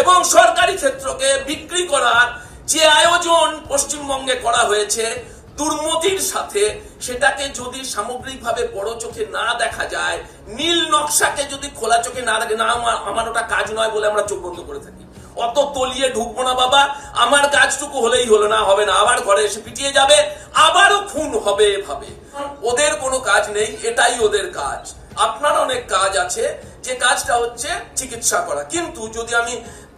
এবং সরকারি ক্ষেত্রকে বিক্রি করার যে আয়োজন পশ্চিমবঙ্গে করা হয়েছে দুর্মতির সাথে সেটাকে যদি সামগ্রিকভাবে বড় চোখে না দেখা যায়, নীল নকশাকে যদি খোলা চোখে না দেখে, না আমার ওটা কাজ নয় বলে আমরা চোখ বন্ধ করে থাকি। অত তলিয়ে ঢুকবো না বাবা, আমার কাজটুকু হলেই হলো না, হবে না, আবার ঘরে এসে পিটিয়ে যাবে, আবারও খুন হবে এভাবে। ওদের কোনো কাজ নেই, এটাই ওদের কাজ। আপনার অনেক কাজ আছে, যে কাজটা হচ্ছে চিকিৎসা করা। কিন্তু যদি আমি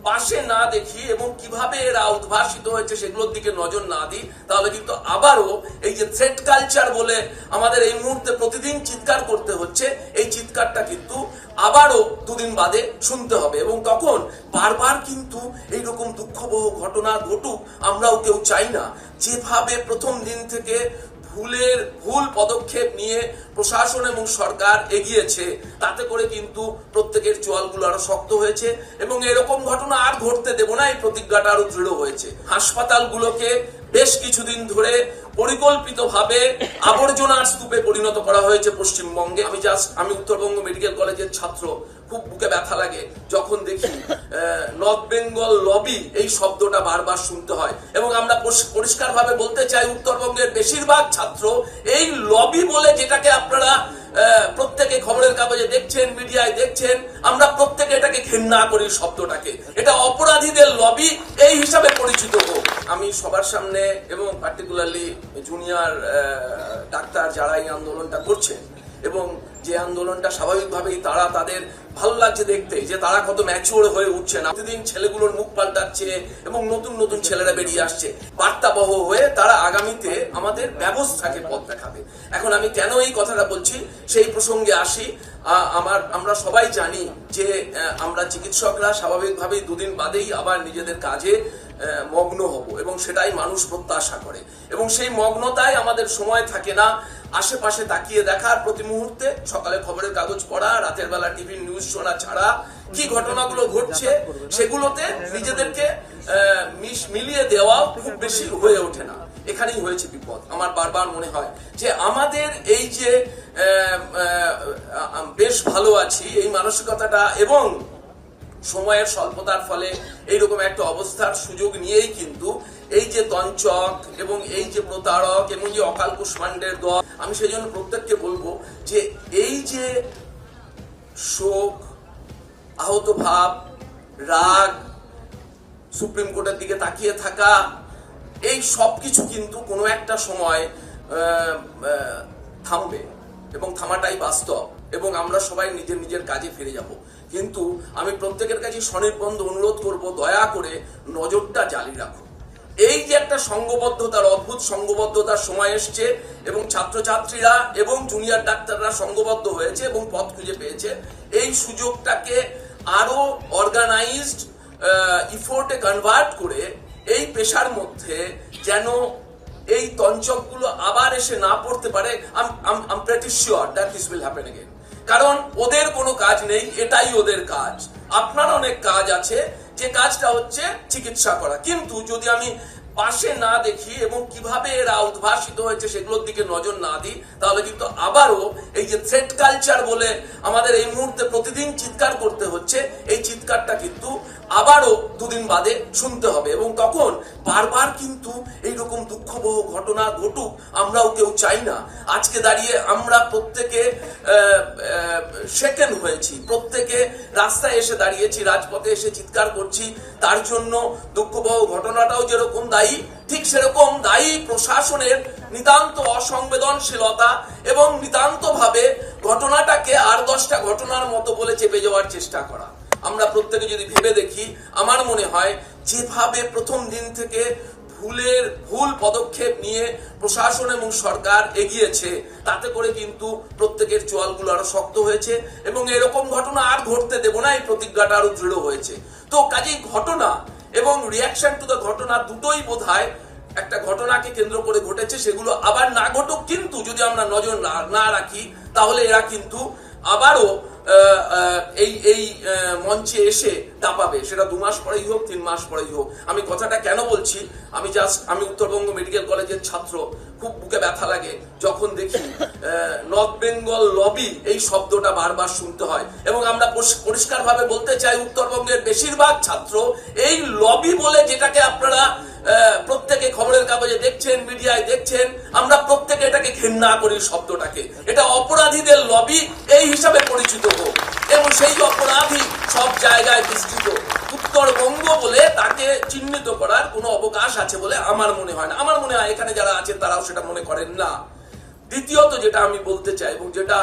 পাশে না দেখি এবং কীভাবে এরা উদ্ভাসিত হয়েছে সেগুলোর দিকে নজর না দিই, তাহলে কিন্তু আবারও এই যে থ্রেড কালচার বলে আমাদের এই মুহূর্তে প্রতিদিন চিৎকার করতে হচ্ছে, এই চিৎকারটা কিন্তু আবারও দুদিন বাদে শুনতে হবে এবং তখন বারবার কিন্তু এইরকম দুঃখবহ ঘটনা ঘটুক আমরাও কেউ চাই না। যেভাবে প্রথম দিন থেকে ভুলের, ভুল পদক্ষেপ নিয়ে প্রশাসন এবং সরকার এগিয়েছে। তাতে করে কিন্তু প্রত্যেকের চোয়ালগুলো আরও শক্ত হয়েছে এবং এরকম ঘটনা আর ঘটতে দেব না, এই প্রতিজ্ঞাটা আরও দৃঢ় হয়েছে। হাসপাতালগুলোকে বেশ কিছুদিন ধরে পরিকল্পিতভাবে আবর্জনার স্তূপে পরিণত করা হয়েছে পশ্চিমবঙ্গে। আমি জাস্ট আমি উত্তরবঙ্গ মেডিকেল কলেজের ছাত্র, খুব বুকে ব্যথা লাগে। যখন দেখি নর্থ বেঙ্গল লবি এই শব্দটা বারবার শুনতে হয়। এবং আমরা পরিষ্- পরিষ্কারভাবে বলতে চাই, উত্তরবঙ্গের বেশিরভাগ ছাত্র এই লবি বলে যেটাকে আপনারা প্রত্যেকে খবরের কাগজে দেখছেন, মিডিয়ায় দেখছেন, আমরা প্রত্যেকে এটাকে ঘৃণা করি শব্দটাকে। এটা অপরাধীদের লবি এই হিসাবে পরিচিত হোক। আমি সবার সামনে এবং পার্টিকুলারলি জুনিয়র ডাক্তার যারা এই আন্দোলনটা করছেন এবং যে আন্দোলনটা স্বাভাবিকভাবেই তারা তাদের ভালো লাগছে দেখতে, যে তারা কত ম্যাচিওর হয়ে উঠছে না। প্রতিদিন ছেলেগুলোর মুখ পাল্টাচ্ছে এবং নতুন নতুন ছেলেরা বেরিয়ে আসছে। বার্তাবহ হয়ে তারা আগামীতে আমাদের ব্যবস্থাকে পথ দেখাবে। এখন আমি কেন এই কথাটা বলছি? সেই প্রসঙ্গে আসি। আমার, আমরা সবাই জানি যে আমরা চিকিৎসকরা স্বাভাবিকভাবেই দুদিন বাদেই আবার নিজেদের কাজে মগ্ন হব এবং সেটাই মানুষ প্রত্যাশা করে। এবং সেই মগ্নতায় আমাদের সময় থাকে না। আশেপাশে তাকিয়ে দেখার প্রতি মুহূর্তে সকালে খবরের কাগজ পড়া, রাতের বেলা টিভি নিউজ শোনা ছাড়া কি ঘটনাগুলো ঘটছে সেগুলোতে নিজেদেরকে মিলিয়ে দেওয়া খুব বেশি হয়ে ওঠে না। এখানেই হয়েছে বিপদ। আমার বারবার মনে হয় যে আমাদের এই যে বেশ ভালো আছি, এই মানসিকতাটা এবং সময়ের স্বল্পতার ফলে এইরকম একটা অবস্থার সুযোগ নিয়েই কিন্তু এই যে তঞ্চক এবং এই যে প্রতারক এবং যে অকাল কুষ্মাণ্ডের দল, আমি সেই জন্য প্রত্যেককে বলব যে এই যে শোক, আহত ভাব, রাগ, সুপ্রিম কোর্টের দিকে তাকিয়ে থাকা, এই সব কিছু কিন্তু কোনো একটা সময় থামবে এবং থামাটাই বাস্তব এবং আমরা সবাই নিজের নিজের কাজে ফিরে যাব। কিন্তু আমি প্রত্যেকের কাছে স্বনির্বন্ধ অনুরোধ করব, দয়া করে নজরটা জারি রাখো। এই যে একটা সংঘবদ্ধতার অদ্ভুত সংঘবদ্ধতার সময় এসছে এবং ছাত্রছাত্রীরা এবং জুনিয়র ডাক্তাররা সংঘবদ্ধ হয়েছে এবং পথ খুঁজে পেয়েছে, এই সুযোগটাকে আরও অর্গানাইজড ইফোর্টে কনভার্ট করে এই পেশার মধ্যে যেন এই তঞ্চকগুলো আবার এসে না পড়তে পারে I'm pretty sure that this will happen again কারণ ওদের কোনো কাজ নেই, এটাই ওদের কাজ। আপনার অনেক কাজ আছে, যে কাজটা হচ্ছে চিকিৎসা করা। কিন্তু যদি আমি পাশে না দেখি এবং কীভাবে এরা উদ্ভাসিত হয়েছে সেগুলোর দিকে নজর না দিই, তাহলে কিন্তু আবারও এই যে থ্রেড কালচার বলে আমাদের এই মুহূর্তে প্রতিদিন চিৎকার করতে হচ্ছে, এই চিৎকারটা কিন্তু আবারও দুদিন বাদে শুনতে হবে এবং তখন বারবার কিন্তু এইরকম দুঃখবহ ঘটনা ঘটুক আমরাও কেউ চাই না। আজকে দাঁড়িয়ে আমরা প্রত্যেকে সেকেন্ড হয়েছি, প্রত্যেকে রাস্তায় এসে দাঁড়িয়েছি, রাজপথে এসে চিৎকার করছি, তার জন্য দুঃখবহ ঘটনাটাও যেরকম দায়ী ঠিক সেরকম দায়ী প্রশাসনের নিতান্ত অসংবেদনশীলতা এবং নিতান্তভাবে ঘটনাটাকে আর দশটা ঘটনার মতো বলে চেপে যাওয়ার চেষ্টা করা। আমরা প্রত্যেকে যদি ভেবে দেখি, আমার মনে হয় যেভাবে প্রথম দিন থেকে ভুলের, ভুল পদক্ষেপ নিয়ে প্রশাসন এবং সরকার এগিয়েছে, তাতে করে কিন্তু প্রত্যেকের চোয়ালগুলো আরও শক্ত হয়েছে এবং এরকম ঘটনা আর ঘটতে দেব না, এই প্রতিজ্ঞাটা আরও দৃঢ় হয়েছে। তো কাজেই ঘটনা এবং রিয়াকশন টু দ্য ঘটনা দুটোই বোধ হয় একটা ঘটনাকে কেন্দ্র করে ঘটেছে, সেগুলো আবার না ঘটুক, কিন্তু যদি আমরা নজর না রাখি, তাহলে এরা কিন্তু আবারও এই এই মঞ্চে এসে দাপাবে। সেটা দু মাস পরেই হোক, তিন মাস পরেই হোক। আমি কথাটা কেন বলছি? আমি জাস্ট আমি উত্তরবঙ্গ মেডিকেল কলেজের ছাত্র। খুব বুকে ব্যথা লাগে। যখন দেখি নর্থ বেঙ্গল লবি এই শব্দটা বারবার শুনতে হয়। এবং আমরা পরিষ্কারভাবে বলতে চাই, উত্তরবঙ্গের বেশিরভাগ ছাত্র এই লবি বলে যেটাকে আপনারা প্রত্যেকে খবরের কাগজে দেখছেন, মিডিয়ায় দেখছেন, আমরা প্রত্যেকে এটাকে ঘৃণা করি শব্দটাকে। এটা অপরাধীদের লবি, এই হিসাবে পরিচিত। হোক এবং সেই অপরাধী সব জায়গায় বিস্তৃত উত্তরবঙ্গ বলে তাকে চিহ্নিত করার কোনো অবকাশ আছে বলে আমার মনে হয় না। আমার মনে হয় এখানে যারা আছেন তারাও সেটা মনে করেন না। দ্বিতীয়ত যেটা আমি বলতে চাই এবং যেটা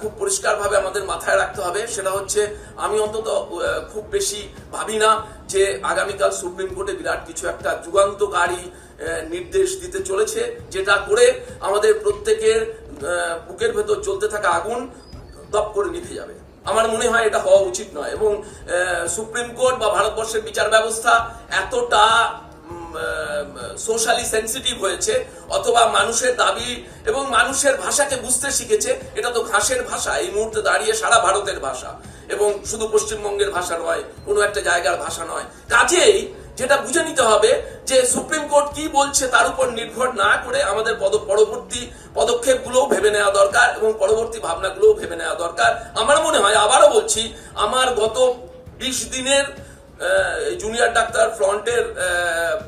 খুব পরিষ্কারভাবে আমাদের মাথায় রাখতে হবে সেটা হচ্ছে, আমি অন্তত খুব বেশি ভাবি না যে আগামীকাল সুপ্রিম কোর্টে বিরাট কিছু একটা যুগান্তকারী নির্দেশ দিতে চলেছে, যেটা করে আমাদের প্রত্যেকের বুকের ভেতর চলতে থাকা আগুন দপ করে নিভে যাবে। আমার মনে হয় এটা হওয়া উচিত নয় এবং সুপ্রিম কোর্ট বা ভারতবর্ষের বিচার ব্যবস্থা এতটা সোশ্যালি সেন্সিটিভ হয়েছে, অথবা মানুষের দাবি এবং মানুষের ভাষাকে বুঝতে শিখেছে, এটা তো ঘাসের ভাষা, এই মুহূর্তে দাঁড়িয়ে সারা ভারতের ভাষা। এবং শুধু পশ্চিমবঙ্গের ভাষা নয়, কোনো একটা জায়গার ভাষা নয়। কাজেই যেটা বুঝে নিতে হবে যে সুপ্রিম কোর্ট কি বলছে তার উপর নির্ভর না করে আমাদের পদ পরবর্তী পদক্ষেপগুলোও ভেবে নেওয়া দরকার এবং পরবর্তী ভাবনাগুলোও ভেবে নেওয়া দরকার। আমার মনে হয়, আবারও বলছি, আমার গত বিশ দিনের জুনিয়র ডাক্তার ফ্রন্টের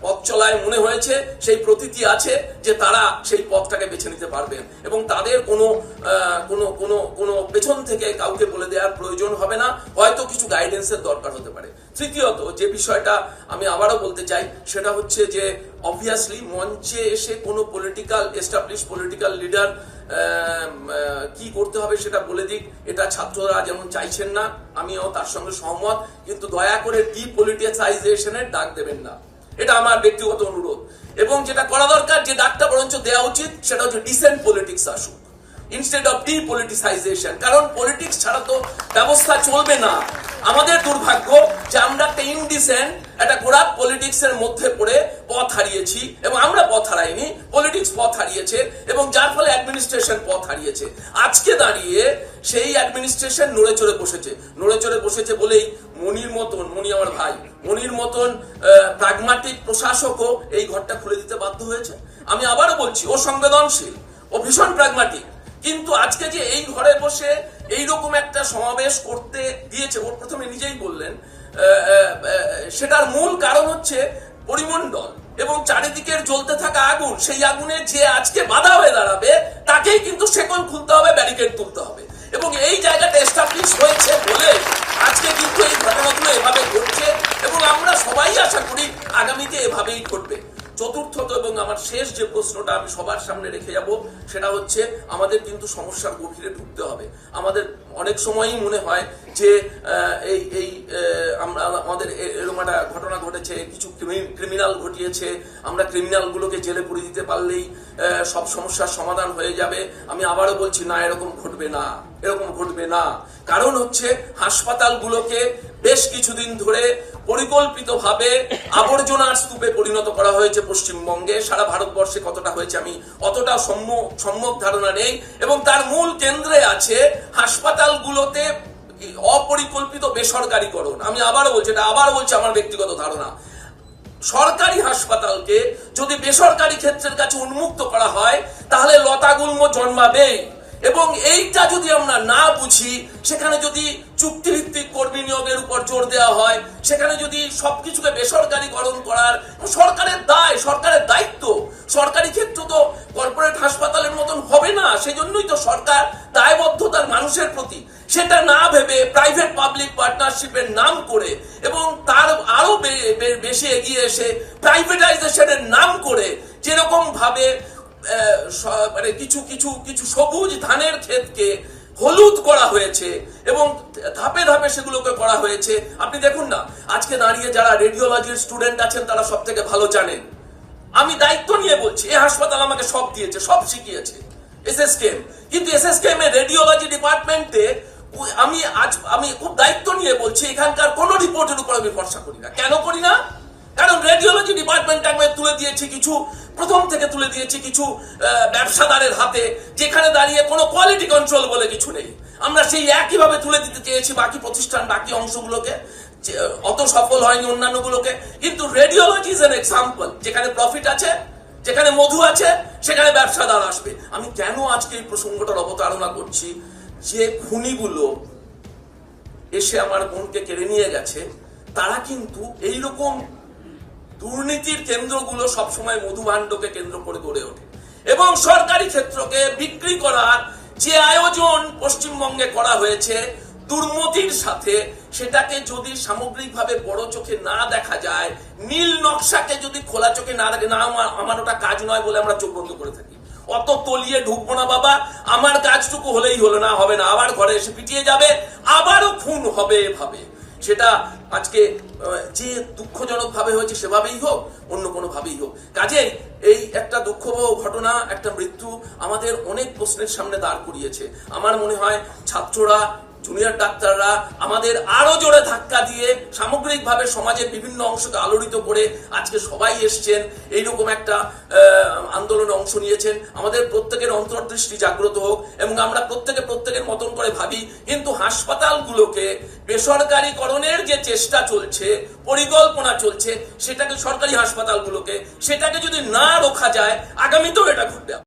পথ চলায় মনে হয়েছে, সেই প্রতীতি আছে যে তারা সেই পথটাকে বেছে নিতে পারবেন এবং তাদের কোনো কোনো কোনো কোনো পেছন থেকে কাউকে বলে দেওয়ার প্রয়োজন হবে না। হয়তো কিছু গাইডেন্সের দরকার হতে পারে। তৃতীয়ত যে বিষয়টা আমি আবারও বলতে চাই, সেটা হচ্ছে যে অবভিয়াসলি মঞ্চে এসে কোনো পলিটিক্যাল এস্টাবলিশ পলিটিক্যাল লিডার কি করতে হবে সেটা বলে দিক। এটা ছাত্ররা যেমন চাইছেন না, আমিও তার সঙ্গে সহমত, কিন্তু দয়া করে ডিপলিটিসাইজেশনের ডাক দেবেন না। এটা আমার ব্যক্তিগত অনুরোধ। এবং যেটা করা দরকার, যে ডাকটা বরঞ্চ দেওয়া উচিত, সেটা হচ্ছে ডিসেন্ট পলিটিক্স আসুক। ইনস্টেড অফ ডিপলিটিসাইজেশন কারণ পলিটিক্স ছাড়া তো ব্যবস্থা চলবে না। আমাদের দুর্ভাগ্য যে আমরা একটা ইনডিসেন্ট একটা গোড়াপ পলিটিক্স এর মধ্যে পড়ে পথ হারিয়েছি এবং আমরা পথ হারাইনি পলিটিক্স পথ হারিয়েছে এবং যার ফলে অ্যাডমিনিস্ট্রেশন পথ হারিয়েছে। আজকে দাঁড়িয়ে সেই অ্যাডমিনিস্ট্রেশন নড়ে চড়ে বসেছে। নড়ে চড়ে বসেছে বলেই মনির মতন, মনি আমার ভাই, মনির মতন প্রাগমাটিক প্রশাসকও এই ঘরটা খুলে দিতে বাধ্য হয়েছে। আমি আবারও বলছি, ও সংবেদনশীল, ও ভীষণ প্রাগমাটিক কিন্তু আজকে যে এই ঘরে বসে এই রকম একটা সমাবেশ করতে দিয়েছে ওর প্রথমে নিজেই বললেন সেটার মূল কারণ হচ্ছে পরিমণ্ডল এবং চারিদিকের জ্বলতে থাকা আগুন। সেই আগুনে যে আজকে বাধা হয়ে দাঁড়াবে, তাকেই কিন্তু শেকল খুলতে হবে, ব্যারিকেড তুলতে হবে। এবং এই জায়গাটা এস্টাবলিশ হয়েছে বলে আজকে কিন্তু এই ঘটনাগুলো এভাবে ঘটছে এবং আমরা সবাই আশা করি আগামীতে এভাবেই ঘটবে। চতুর্থত এবং আমার শেষ যে প্রশ্নটা আমি সবার সামনে রেখে যাব, সেটা হচ্ছে আমাদের কিন্তু সমস্যার গভীরে ঢুকতে হবে। আমাদের অনেক সময়ই মনে হয় যে এই এই আমরা আমাদের এরকম একটা ঘটনা ঘটেছে, কিছু ক্রিমিনাল ঘটিয়েছে, আমরা ক্রিমিনালগুলোকে জেলে পুরে দিতে পারলেই সব সমস্যার সমাধান হয়ে যাবে। আমি আবারও বলছি, না, এরকম ঘটবে না, এরকম ঘটবে না। কারণ হচ্ছে, হাসপাতালগুলোকে বেশ কিছুদিন ধরে পরিকল্পিতভাবে আবর্জনার স্তূপে পরিণত করা হয়েছে পশ্চিমবঙ্গে। সারা ভারতবর্ষে কতটা হয়েছে আমি অতটা সম্য- সম্যক ধারণা নেই। এবং তার মূল কেন্দ্রে আছে হাসপাতালগুলোতে অপরিকল্পিত বেসরকারীকরণ। আমি আবারও বলছি, এটা আবার বলছি আমার ব্যক্তিগত ধারণা। সরকারি হাসপাতালকে যদি বেসরকারি ক্ষেত্রের কাছে উন্মুক্ত করা হয়, তাহলে লতাগুল্ম জন্মাবেই এবং এইটা যদি আমরা না বুঝি, সেখানে যদি চুক্তিভিত্তিক কর্মী নিয়োগের উপর জোর দেওয়া হয়, সেখানে যদি সবকিছুকে বেসরকারীকরণ করার সরকারের দায়, সরকারের দায়িত্ব। সরকারি ক্ষেত্র তো কর্পোরেট হাসপাতালের মতন হবে না সেই জন্যই তো সরকার মানুষের প্রতি। সেটা না ভেবে প্রাইভেট পাবলিক পার্টনারশিপের নাম করে এবং তার আরও বেশি এগিয়ে এসে প্রাইভেটাইজেশনের নাম করে যেরকম ভাবে মানে কিছু কিছু কিছু সবুজ ধানের ক্ষেতকে হলুদ করা হয়েছে এবং ধাপে ধাপে সেগুলোকে করা হয়েছে। আপনি দেখুন না, আজকে দাঁড়িয়ে যারা রেডিওলজির স্টুডেন্ট আছেন তারা সব থেকে ভালো জানেন আমি দায়িত্ব নিয়ে বলছি এই হাসপাতাল আমাকে সব দিয়েছে, সব শিখিয়েছে। এসএসকেএম কিন্তু এসএসকেএম এর রেডিওলজি ডিপার্টমেন্টে আমি আজ, আমি খুব দায়িত্ব নিয়ে বলছি, এখানকার কোন রিপোর্টের উপর আমি ভরসা করি না। কেন করি না? কারণ রেডিওলজি ডিপার্টমেন্ট আমি তুলে দিয়েছি কিছু, প্রথম থেকে তুলে দিয়েছি কিছু ব্যবসাদারের হাতে, যেখানে দাঁড়িয়ে কোনো কোয়ালিটি কন্ট্রোল বলে কিছু নেই। আমরা সেই একইভাবে তুলে দিতে চেয়েছি বাকি প্রতিষ্ঠান, বাকি অংশগুলোকে। অত সফল হয়নি অন্যান্যগুলোকে। কিন্তু রেডিওলজি ইজ এন এক্সাম্পল যেখানে প্রফিট আছে যেখানে মধু আছে, সেখানে ব্যবসাদার আসবে। আমি কেন আজকে এই প্রসঙ্গটার অবতারণা করছি? যে খুনিগুলো এসে আমার বোনকে কেড়ে নিয়ে গেছে, তারা কিন্তু এইরকম দুর্নীতির কেন্দ্রগুলো সবসময় মধুভাণ্ডকে কেন্দ্র করে গড়ে ওঠে। এবং সরকারি ক্ষেত্রকে বিক্রি করার যে আয়োজন পশ্চিমবঙ্গে করা হয়েছে দুর্মতির সাথে সেটাকে যদি সামগ্রিকভাবে বড় চোখে না দেখা যায়, নীল নকশাকে যদি খোলা চোখে না দেখে, না, আমার ওটা কাজ নয় বলে আমরা চোখ বন্ধ করে থাকি। অত তলিয়ে ঢুকবো না বাবা, আমার কাজটুকু হলেই হলো না, হবে না, আবার ঘরে এসে পিটিয়ে যাবে, আবারও খুন হবে এভাবে। সেটা আজকে যে দুঃখজনক ভাবে হয়েছে সেভাবেই হোক, অন্য কোনো ভাবেই হোক। কাজেই এই একটা দুঃখ ঘটনা, একটা মৃত্যু আমাদের অনেক প্রশ্নের সামনে দাঁড় করিয়েছে। আমার মনে হয় ছাত্ররা জুনিয়র ডাক্তাররা আমাদের আরও জোরে ধাক্কা দিয়ে সামগ্রিকভাবে সমাজের বিভিন্ন অংশকে আলোড়িত করে আজকে সবাই এসছেন, এইরকম একটা আন্দোলনে অংশ নিয়েছেন। আমাদের প্রত্যেকের অন্তর্দৃষ্টি জাগ্রত হোক এবং আমরা প্রত্যেকে প্রত্যেকের মতন করে ভাবি, কিন্তু হাসপাতালগুলোকে বেসরকারীকরণের যে চেষ্টা চলছে, পরিকল্পনা চলছে, সেটাকে সরকারি হাসপাতালগুলোকে, সেটাকে যদি না রোখা যায়, আগামীতেও এটা ঘটবে।